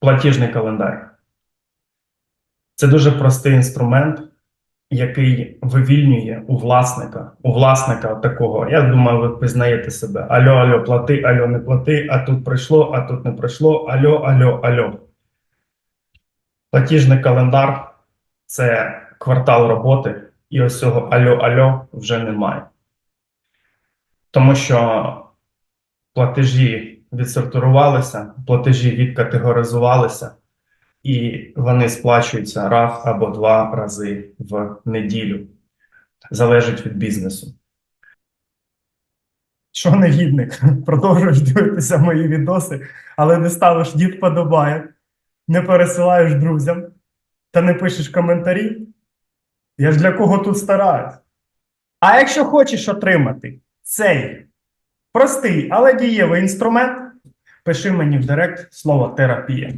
платіжний календар. Це дуже простий інструмент, який вивільнює у власника, у власника такого. Я думаю, ви пізнаєте себе. Альо, альо, плати, альо, не плати, а тут прийшло, а тут не прийшло. Альо, альо, альо. Платіжний календар це квартал роботи, і ось цього альо, альо вже немає. Тому що платежі відсортувалися, платежі відкатегоризувалися, і вони сплачуються раз або два рази в неділю. Залежить від бізнесу. Що негідник? Продовжуєш дивитися мої відоси, але не ставиш ні вподобає, не пересилаєш друзям та не пишеш коментарі. Я ж для кого тут стараюсь. А якщо хочеш отримати цей простий, але дієвий інструмент, пиши мені в директ слово терапія.